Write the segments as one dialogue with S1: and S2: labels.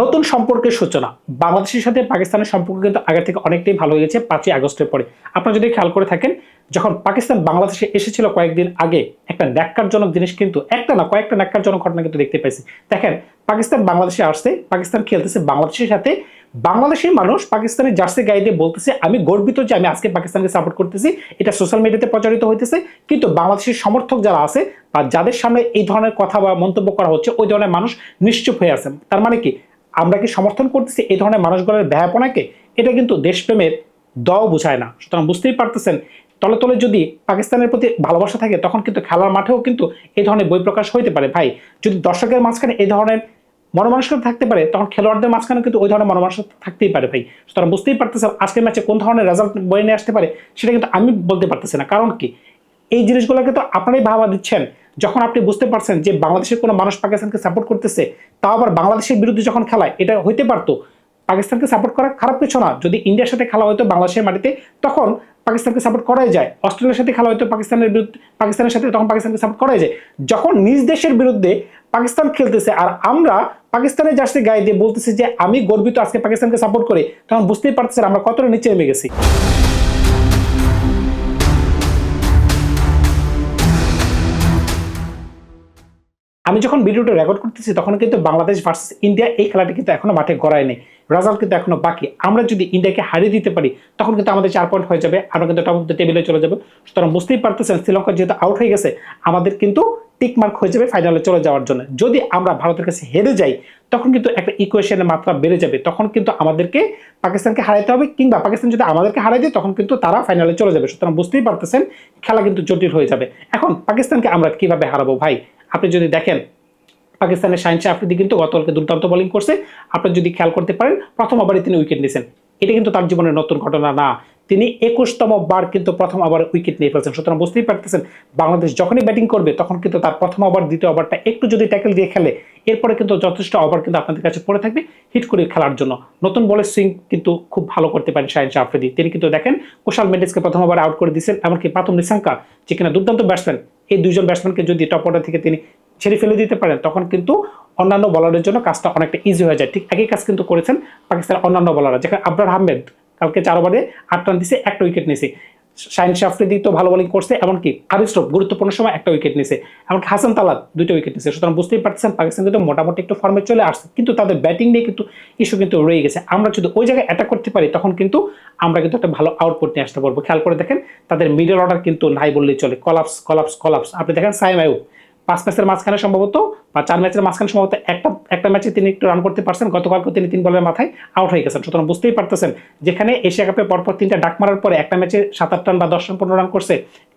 S1: নতুন সম্পর্কের সূচনা। বাংলাদেশের সাথে পাকিস্তানের সম্পর্ক কিন্তু আগে থেকে অনেকটাই ভালো হয়ে গেছে পাঁচই আগস্টের পরে। আপনারা যদি খেয়াল করে থাকেন, যখন পাকিস্তান বাংলাদেশে এসেছিল কয়েকদিন আগে, একটা ন্যাক্কারজনক জিনিস কিন্তু, একটা না, কয়েকটা ন্যাক্কারজনক ঘটনা কিন্তু দেখতে পাইছি দেখেন, পাকিস্তান বাংলাদেশে আসছে, পাকিস্তান খেলতেছে বাংলাদেশের সাথে। বাংলাদেশের মানুষ পাকিস্তানের জার্সি গায়ে দিয়ে বলতেছে, আমি গর্বিত যে আমি আজকে পাকিস্তানকে সাপোর্ট করতেছি। এটা সোশ্যাল মিডিয়াতে প্রচারিত হইতেছে। কিন্তু বাংলাদেশের সমর্থক যারা আছে, বা যাদের সামনে এই ধরনের কথা বা মন্তব্য করা হচ্ছে, ওই ধরনের মানুষ নিশ্চুপ হয়ে আছেন তার মানে কি? আমরা কি সমর্থন করতেছি এই ধরনের মানুষগুলোর ব্যয়াপনাকে এটা কিন্তু দেশপ্রেমের দও বোঝায় না। সুতরাং বুঝতেই পারতেছেন, তলে তলে যদি পাকিস্তানের প্রতি ভালোবাসা থাকে, তখন কিন্তু খেলার মাঠেও কিন্তু এই ধরনের বই প্রকাশ হইতে পারে। ভাই, যদি দর্শকের মাঝখানে এই ধরনের মনোমানসিকতা থাকতে পারে, তখন খেলোয়াড়দের মাঝখানে কিন্তু ওই ধরনের মনোমানসিকতা থাকতেই পারে, ভাই। সুতরাং বুঝতেই পারতেছেন আজকের ম্যাচে কোন ধরনের রেজাল্ট বয়ে নিয়ে আসতে পারে, সেটা কিন্তু আমি বলতে পারতেছি না। কারণ কি? এই জিনিসগুলোকে তো আপনারাই ভাবা দিচ্ছেন। যখন আপনি বুঝতে পারছেন যে বাংলাদেশের কোনো মানুষ পাকিস্তানকে সাপোর্ট করতেছে, তাও আবার বাংলাদেশের বিরুদ্ধে যখন খেলায়, এটা হইতে পারতো। পাকিস্তানকে সাপোর্ট করা খারাপ কিছু না। যদি ইন্ডিয়ার সাথে খেলা হয়তো বাংলাদেশের মাটিতে, তখন পাকিস্তানকে সাপোর্ট করাই যায়। অস্ট্রেলিয়ার সাথে খেলা হয়তো পাকিস্তানের বিরুদ্ধে, পাকিস্তানের সাথে তখন পাকিস্তানকে সাপোর্ট করাই যায়। যখন নিজ দেশের বিরুদ্ধে পাকিস্তান খেলতেছে, আর আমরা পাকিস্তানের জার্সি গায়ে দিয়ে বলতেছি যে, আমি গর্বিত আজকে পাকিস্তানকে সাপোর্ট করে, তখন বুঝতেই পারতেছেন আমরা কতটা নিচে নেমে গেছি। আমি যখন ভিডিওটা রেকর্ড করতেছি, তখন কিন্তু বাংলাদেশ ভার্সেস ইন্ডিয়া এই খেলাটি কিন্তু এখনও মাঠে গড়ায় নেই। রেজাল্ট কিন্তু এখনও বাকি। আমরা যদি ইন্ডিয়াকে হারিয়ে দিতে পারি, তখন কিন্তু আমাদের চার পয়েন্ট হয়ে যাবে, আমরা কিন্তু টপ অফ দ্য টেবিলে চলে যাবে। সুতরাং বুঝতেই পারতেছেন, শ্রীলঙ্কা যেহেতু আউট হয়ে গেছে, আমাদের কিন্তু টিকমার্ক হয়ে যাবে ফাইনালে চলে যাওয়ার জন্য। যদি আমরা ভারতের কাছে হেরে যাই, তখন কিন্তু একটা ইকুয়েশনের মাত্রা বেড়ে যাবে। তখন কিন্তু আমাদেরকে পাকিস্তানকে হারাইতে হবে, কিংবা পাকিস্তান যদি আমাদেরকে হারাই দেয়, তখন কিন্তু তারা ফাইনালে চলে যাবে। সুতরাং বুঝতেই পারতেছেন, খেলা কিন্তু জটিল হয়ে যাবে। এখন পাকিস্তানকে আমরা কীভাবে হারাবো ভাই? আপনি যদি দেখেন, পাকিস্তানের শাহিনশাহ আফ্রিদি কিন্তু গতকালকে দুর্দান্ত বোলিং করছে। আপনি যদি খেয়াল করতে পারেন, প্রথম ওভারে তিনি উইকেট নিয়েছেন। এটা কিন্তু তার জীবনের নতুন ঘটনা না। তিনি একুশতম বার কিন্তু প্রথম ওভার উইকেট নিয়ে ফেলছেন। সুতরাং বুঝতেই পারতেছেন, বাংলাদেশ যখনই ব্যাটিং করবে, তখন কিন্তু তার প্রথম ওভার দ্বিতীয় ওভারটা একটু যদি ট্যাকেল দিয়ে খেলে, এরপরে কিন্তু যথেষ্ট ওভার কিন্তু আপনাদের কাছে পড়ে থাকবে হিট করে খেলার জন্য। নতুন বলের সুইং কিন্তু খুব ভালো করতে পারেন শাহিন শাহ আফ্রিদি। তিনি কিন্তু দেখেন, কুশাল মেন্ডেসকে প্রথম ওভার আউট করে দিয়েছেন, এমনকি প্রাথম নিশাঙ্কা যে কিনা দুর্দান্ত ব্যাটসম্যান এই দুইজন ব্যাটসম্যানকে যদি টপ অর্ডার থেকে তিনি ছেড়ে ফেলে দিতে পারেন, তখন কিন্তু অন্যান্য বলারের জন্য কাজটা অনেকটা ইজি হয়ে যায়। ঠিক একই কাজ কিন্তু করেছেন পাকিস্তানের অন্যান্য বলাররা যেখানে আবরার আহমেদ কালকে চার ওভারে আট রান দিয়েছে একটা উইকেট নিয়েছে শাহিন শাফরিদি তো ভালো বোলিং করছে, এমনকি আরিস্টপ গুরুত্বপূর্ণ সময় একটা উইকেট নিয়েছে এমনকি হাসান তালাত দুইটা উইকেট নিয়েছে সুতরাং বুঝতেই পারছেন পাকিস্তান কিন্তু মোটামুটি একটু ফর্মে চলে আসছে, কিন্তু তাদের ব্যাটিং নিয়ে কিন্তু ইস্যু কিন্তু রয়ে গেছে। আমরা যদি ওই জায়গায় অ্যাটাক করতে পারি, তখন কিন্তু আমরা কিন্তু একটা ভালো আউটপুট নিয়ে আসতে পারব। খেয়াল করে দেখেন, তাদের মিডল অর্ডার কিন্তু নাই বললেই চলে। কলাপস কলাপস কলাপস আপনি দেখেন সাইম আয়ুব পাঁচ ম্যাচের মাঝখানে সম্ভবত, বা চার ম্যাচের মাঝখানে সম্ভবত একটা একটা ম্যাচে তিনি একটু রান করতে পারছেন গতকালকে তিনি তিন বলের মাথায় আউট হয়ে গেছেন। সুতরাং বুঝতেই পারতেছেন, যেখানে এশিয়া কাপে পরপর তিনটা ডাক মারার পরে একটা ম্যাচে সাত, আট রান বা দশ রান পনেরো রান করছে,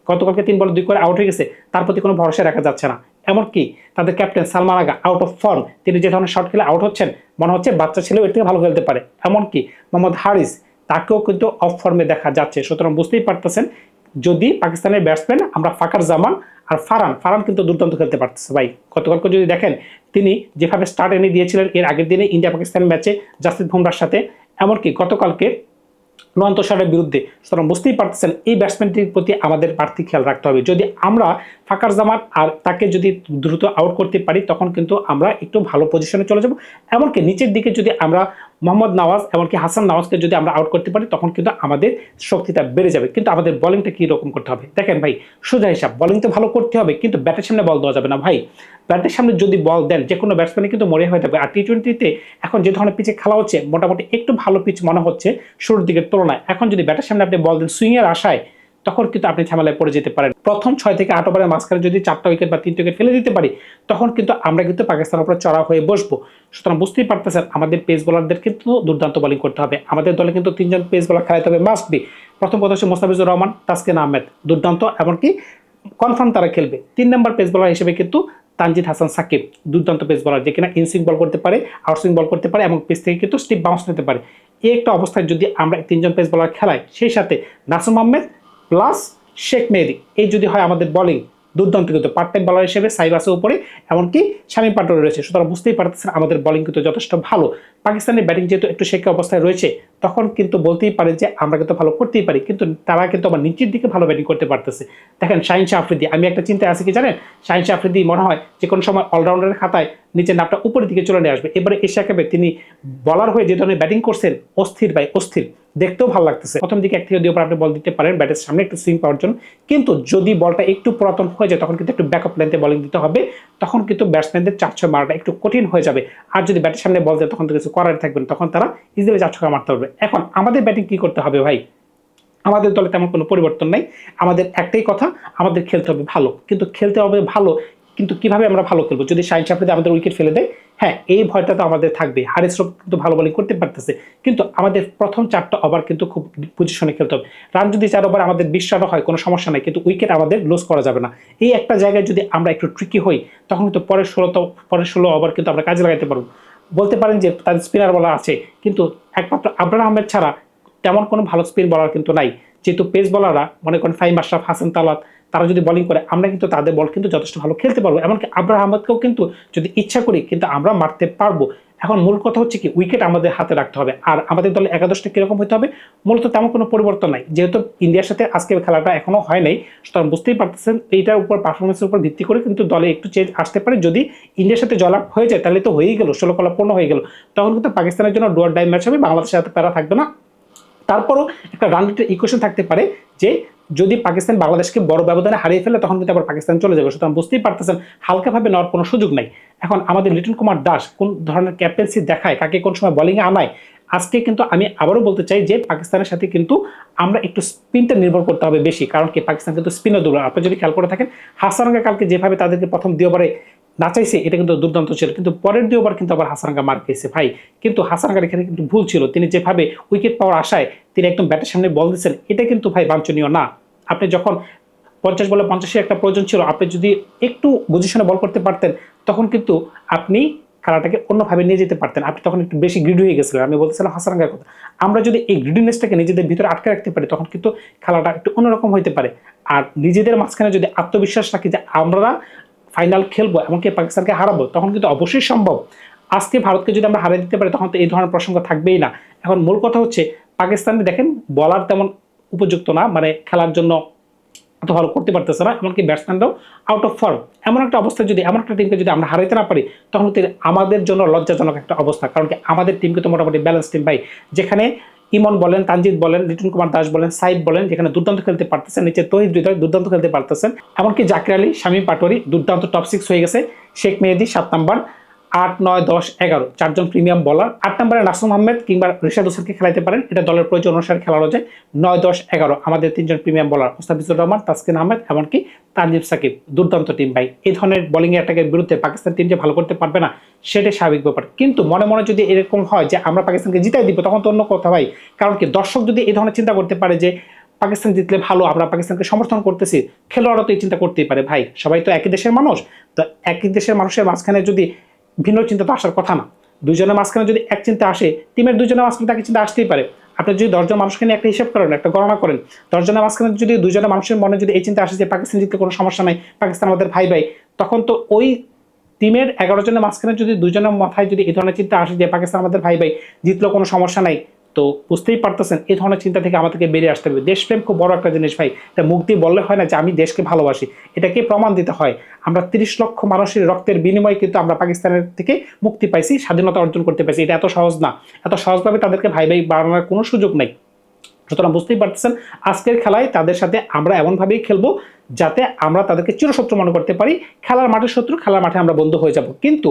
S1: গতকালকে তিন বলে দুই করে আউট হয়ে গেছে, তার প্রতি কোনো ভরসা রাখা যাচ্ছে না। এমনকি তাদের captain Salman Agha out of form তিনি যে ধরনের শট খেলে আউট হচ্ছেন, মনে হচ্ছে বাচ্চা ছেলেও এর থেকে ভালো খেলতে পারে। এমনকি মোহাম্মদ হারিস, তাকেও কিন্তু অফ ফর্মে দেখা যাচ্ছে। সুতরাং বুঝতেই পারতেছেন, যদি পাকিস্তানের ব্যাটসম্যান আমরা ফাকার জামান আর ফারান ফারান কিন্তু দুর্দান্ত খেলতে পারতেছে। ভাই, গতকালকে যদি দেখেন তিনি যেভাবে স্টার্ট এনে দিয়েছিলেন, এর আগের দিনে ইন্ডিয়া পাকিস্তান ম্যাচে জাসপ্রীত বুমরার সাথে, এমনকি গতকালকে নয়ন্ত সারের বিরুদ্ধে। সুতরাং বুঝতেই পারতেছেন, এই ব্যাটসম্যানটির প্রতি আমাদের বাড়তি খেয়াল রাখতে হবে। যদি আমরা ফাঁকার জামান আর তাকে যদি দ্রুত আউট করতে পারি, তখন কিন্তু আমরা একটু ভালো পজিশনে চলে যাব। এমনকি নিচের দিকে যদি আমরা মোহাম্মদ নওয়াজ এমনকি হাসান নওয়াজকে যদি আমরা আউট করতে পারি, তখন কিন্তু আমাদের শক্তিটা বেড়ে যাবে। কিন্তু আমাদের বলিংটা কী রকম করতে হবে? দেখেন ভাই সোজা হিসাব বলিং তো ভালো করতে হবে, কিন্তু ব্যাটের সামনে বল দেওয়া যাবে না ভাই। ব্যাটের সামনে যদি বল দেন, যে কোনো ব্যাটসম্যানই কিন্তু মরে হয়ে থাকবে। আর টি টোয়েন্টিতে এখন যে ধরনের পিচে খেলা হচ্ছে, মোটামুটি একটু ভালো পিচ মনে হচ্ছে শুরুর দিকের তুলনায়। এখন যদি ব্যাটের সামনে আপনি বল দেন সুইংয়ের আশায় তখন কিন্তু আপনি ঝামেলায় পড়ে যেতে পারেন। প্রথম ছয় থেকে আট ওভারের মাঝখানে যদি চারটা উইকেট বা তিনটা উইকেট ফেলে দিতে পারি, তখন কিন্তু আমরা কিন্তু পাকিস্তানের উপরে চড়া হয়ে বসবো। সুতরাং বুঝতেই পারতেছেন, আমাদের পেস বোলারদের কিন্তু দুর্দান্ত বোলিং করতে হবে। আমাদের দলে কিন্তু তিনজন পেস বোলার খেলাতে হবে মাস্ট বি প্রথম কথা হচ্ছে মোস্তাফিজুর রহমান, তাসকিন আহমেদ। দুর্দান্ত, এমনকি কনফার্ম তারা খেলবে। তিন নম্বর পেস বোলার হিসেবে কিন্তু তানজিদ হাসান সাকিব দুর্দান্ত পেস বলার যে কিনা ইনসুইং বল করতে পারে আউটসুইং বল করতে পারে, এবং পেস থেকে কিন্তু স্টিপ বাউন্স নিতে পারে। এই একটা অবস্থায় যদি আমরা তিনজন পেস বলার খেলাই, সেই সাথে নাসুম আহমেদ প্লাস শেখ মেহেদি। এই যদি হয় আমাদের বলিং দুর্দান্ত কিন্তু পার্ট টাইম বলার হিসেবে সাইবাসের উপরে, এমনকি শামীম পাটোয়ারি রয়েছে। সুতরাং বুঝতেই পারতেছেন আমাদের বোলিং কিন্তু যথেষ্ট ভালো। পাকিস্তানের ব্যাটিং যেহেতু একটু শেখা অবস্থায় রয়েছে, তখন কিন্তু বলতেই পারে যে আমরা কিন্তু ভালো করতেই পারি, কিন্তু তারা কিন্তু আবার নিচের দিকে ভালো ব্যাটিং করতে পারতেছে। দেখেন শাহিন শাহ আফ্রিদি, আমি একটা চিন্তায় আছি কি জানেন? শাহিন শাহ আফ্রিদি মনে হয় যে কোনো সময় অলরাউন্ডারের খাতায় নিচের নামটা উপরের দিকে চলে নিয়ে আসবে। এবারে এশিয়া কাপে তিনি বলার হয়ে যে ধরনের ব্যাটিং করছেন, অস্থির ভাই, অস্থির। দেখতেও ভালো লাগতেছে। প্রথম দিকে এক থেকে দুই ওভার আপনি বল দিতে পারেন ব্যাটের সামনে একটু সুইং পাওয়ার জন্য। কিন্তু যদি বলটা একটু পুরাতন হয়ে যায়, তখন কিন্তু একটু ব্যাকআপ লেন্থে বলিং দিতে হবে। তখন কিন্তু ব্যাটসম্যানদের চার ছয় মারাটা একটু কঠিন হয়ে যাবে। আর যদি ব্যাটের সামনে বল দেয়, তখন তো কিছু করার থাকবে না। তখন তারা ইজিলি চার ছক্কা মারতে পারবে। এখন আমাদের ব্যাটিং কি করতে হবে ভাই? আমাদের দলে তেমন কোনো পরিবর্তন নাই। আমাদের একটাই কথা, আমাদের খেলতে হবে ভালো। কিন্তু খেলতে হবে ভালো কিন্তু কীভাবে আমরা ভালো খেলব? যদি শাইন সাফরিদি আমাদের উইকেট ফেলে দেয় হ্যাঁ এই ভয়টা তো আমাদের থাকবে। হারিস কিন্তু ভালো বোলিং করতে পারতেছে। কিন্তু আমাদের প্রথম চারটা ওভার কিন্তু খুব পজিশনে খেলতে হবে। রান যদি চার ওভার আমাদের বিশ রানও হয়, কোনো সমস্যা নাই। কিন্তু উইকেট আমাদের লুজ করা যাবে না। এই একটা জায়গায় যদি আমরা একটু ট্রিকি হই, তখন কিন্তু পরের ষোলো পরের ষোলো ওভার কিন্তু আমরা কাজে লাগাতে পারব। বলতে পারেন যে তাদের স্পিনার বলা আছে, কিন্তু একমাত্র আবরার আহমেদ ছাড়া তেমন কোনো ভালো স্পিন বলার কিন্তু নাই। যেহেতু পেস বলাররা মনে করেন ফাইম আশরাফ, হাসান তালাত তারা যদি বোলিং করে, আমরা কিন্তু তাদের বল কিন্তু যথেষ্ট ভালো খেলতে পারব। এমনকি আবরার আহমদকেও কিন্তু যদি ইচ্ছা করি কিন্তু আমরা মারতে পারব। এখন মূল কথা হচ্ছে কি উইকেট আমাদের হাতে রাখতে হবে। আর আমাদের দলে একাদশটা কীরকম হতে হবে, মূলত তেমন কোনো পরিবর্তন নাই। যেহেতু ইন্ডিয়ার সাথে আজকে খেলাটা এখনও হয় নাই, সুতরাং বুঝতেই পারতেছেন, এইটার উপর পারফরমেন্সের উপর ভিত্তি করে কিন্তু দলে একটু চেঞ্জ আসতে পারে। যদি ইন্ডিয়ার সাথে জলাপ হয়ে যায়, তাহলে তো হয়েই গেল, ষোলো কলা পূর্ণ হয়ে গেল। তখন কিন্তু পাকিস্তানের জন্য ডুয়ার ডাই ম্যাচ হবে, বাংলাদেশের সাথে প্যারা থাকবে না। তারপরও একটা রান রেটের ইকুয়েশন থাকতে পারে যে যদি পাকিস্তান বাংলাদেশকে বড় ব্যবধানে হারিয়ে ফেলে, তখন কিন্তু আবার পাকিস্তান চলে যাবে। সুতরাং বুঝতেই পারতেছেন, হালকাভাবে নেওয়ার কোনো সুযোগ নাই। এখন আমাদের লিটন কুমার দাস কোন ধরনের ক্যাপ্টেন্সি দেখায়, কাকে কোন সময় বলিংয়ে আনায়, আজকে কিন্তু আমি আবারও বলতে চাই যে পাকিস্তানের সাথে কিন্তু আমরা একটু স্পিনটা নির্ভর করতে হবে বেশি। কারণ কি, পাকিস্তান কিন্তু স্পিনও দুর্বল আপনি যদি খেয়াল করে থাকেন হাসানকে কালকে যেভাবে তাদেরকে প্রথম দিয়ে নাচাইছে, এটা কিন্তু দুর্দান্ত ছিল। কিন্তু পরের দুই ওভার কিন্তু আবার হাসানকা মার খেয়েছে। ভাই, কিন্তু হাসানকার এখানে কিন্তু ভুল ছিল। তিনি যেভাবে উইকেট পাওয়ার আশায় তিনি একদম ব্যাটের সামনে বল দিচ্ছেন, এটা কিন্তু ভাই বাঞ্ছনীয় না। আপনি যখন পঞ্চাশ বলে পঞ্চাশের একটা প্রয়োজন ছিল, আপনি যদি একটু পজিশনে বল করতে পারতেন, তখন কিন্তু আপনি খেলাটাকে অন্যভাবে নিয়ে যেতে পারতেন। আপনি তখন একটু বেশি গ্রিড হয়ে গেছিলেন। আমি বলতেছিলাম হাসারাঙ্গার কথা। আমরা যদি এই গ্রিডিনেসটাকে নিজেদের ভিতরে আটকে রাখতে পারি, তখন কিন্তু খেলাটা একটু অন্যরকম হতে পারে। আর নিজেদের মাঝখানে যদি আত্মবিশ্বাস রাখি যে আমরা ফাইনাল খেলব, এমনকি পাকিস্তানকে হারাবো, তখন কিন্তু অবশ্যই সম্ভব। আজকে ভারতকে যদি আমরা হারিয়ে দিতে পারি, তখন তো এই ধরনের প্রসঙ্গ থাকবেই না। এখন মূল কথা হচ্ছে পাকিস্তানে দেখেন বলার তেমন উপযুক্ত না মানে খেলার জন্য অত ভালো করতে পারতেছে না, এমনকি ব্যাটসম্যানরাও আউট অফ ফর্ম এমন একটা অবস্থা যদি, এমন একটা টিমকে যদি আমরা হারাইতে না পারি, তখন আমাদের জন্য লজ্জাজনক একটা অবস্থা, কারণ কি আমাদের টিমকে তো মোটামুটি ব্যালেন্স টিম ভাই। যেখানে ইমন বলেন তানজিৎ বলেন, লিটন কুমার দাস বলেন, সাইফ বলেন, যেখানে দুর্দান্ত খেলতে পারতেছেন, নিচে তহিদ হৃদয় দুর্দান্ত খেলতে পারতেছেন। এমনকি জাকির আলী, শামীম পাটোয়ারি দুর্দান্ত টপ সিক্স হয়ে গেছে। শেখ মেহেদি সাত নাম্বার। আট, নয়, দশ, এগারো। চারজন প্রিমিয়াম বলার আট নম্বরে নাসুম আহমেদ কিংবা রিশাদ হোসেনকে খেলাইতে পারেন। এটা দলের প্রয়োজন অনুসারে খেলানো যায় নয়, দশ, এগারো। আমাদের তিনজন প্রিমিয়াম বলার মুস্তাফিজুর রহমান, তাসকিন আহমেদ এমনকি তানজিব সাকিব, দুর্দান্ত টিম ভাই। এই ধরনের বোলিং অ্যাটাকের বিরুদ্ধে পাকিস্তান টিম যে ভালো করতে পারবে না, সেটাই স্বাভাবিক ব্যাপার। কিন্তু মনে মনে যদি এরকম হয় যে আমরা পাকিস্তানকে জিতাই দিব, তখন তো অন্য কথা ভাই। কারণ কি, দর্শক যদি এই ধরনের চিন্তা করতে পারে যে পাকিস্তান জিতলে ভালো, আমরা পাকিস্তানকে সমর্থন করতেছি, খেলোয়াড়ও তো এই চিন্তা করতেই পারে ভাই। সবাই তো একই দেশের মানুষ। তো একই দেশের মানুষের মাঝখানে যদি ভিন্ন চিন্তা তো আসার কথা না। দুজনের মাঝখানে যদি এক চিন্তা আসে, টিমের দুজনের মাঝখানে তাকে চিন্তা আসতেই পারে। আপনি যদি দশজন মানুষকে নিয়ে একটা হিসাব করেন, একটা গণনা করেন, দশজনের মাঝখানে যদি দুজনের মানুষের মনে যদি এই চিন্তা আসে যে পাকিস্তান জিতলে কোনো সমস্যা নাই, পাকিস্তান আমাদের ভাই ভাই, তখন তো ওই টিমের এগারো জনের মাঝখানে যদি দুজনের মাথায় যদি এই ধরনের চিন্তা আসে যে পাকিস্তান আমাদের ভাই ভাই, জিতলেও কোনো সমস্যা নাই তো বুঝতেই পারতেছেন, এই ধরনের চিন্তা থেকে আমাদেরকে বেরিয়ে আসতে হবে। দেশপ্রেম খুব বড় একটা জিনিস ভাই। এটা মুখ দিয়ে বললে হয় না যে আমি দেশকে ভালোবাসি। এটাকে প্রমাণ দিতে হয়। আমরা তিরিশ লক্ষ মানুষের রক্তের বিনিময়ে কিন্তু আমরা পাকিস্তানের থেকে মুক্তি পাইছি, স্বাধীনতা অর্জন করতে পারছি এটা এত সহজ না। এত সহজভাবে তাদেরকে ভাই ভাই বাড়ানোর কোনো সুযোগ নেই। সুতরাং বুঝতেই পারতেছেন, আজকের খেলায় তাদের সাথে আমরা এমনভাবেই খেলব যাতে আমরা তাদেরকে চিরশত্রু মনে করতে পারি। খেলার মাঠে শত্রু, খেলার মাঠে আমরা বন্ধু হয়ে যাব। কিন্তু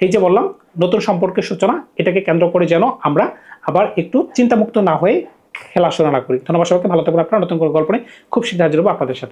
S1: এই যে বললাম, নতুন সম্পর্কের সূচনা, এটাকে কেন্দ্র করে যেন আমরা আবার একটু চিন্তামুক্ত না হয়ে খেলা শুরু না করি। ধন্যবাদ সবাইকে, ভালো থাকবেন আপনারা। নতুন করে গল্প নিয়ে খুব শীঘ্র হাজির হব আপনাদের সাথে।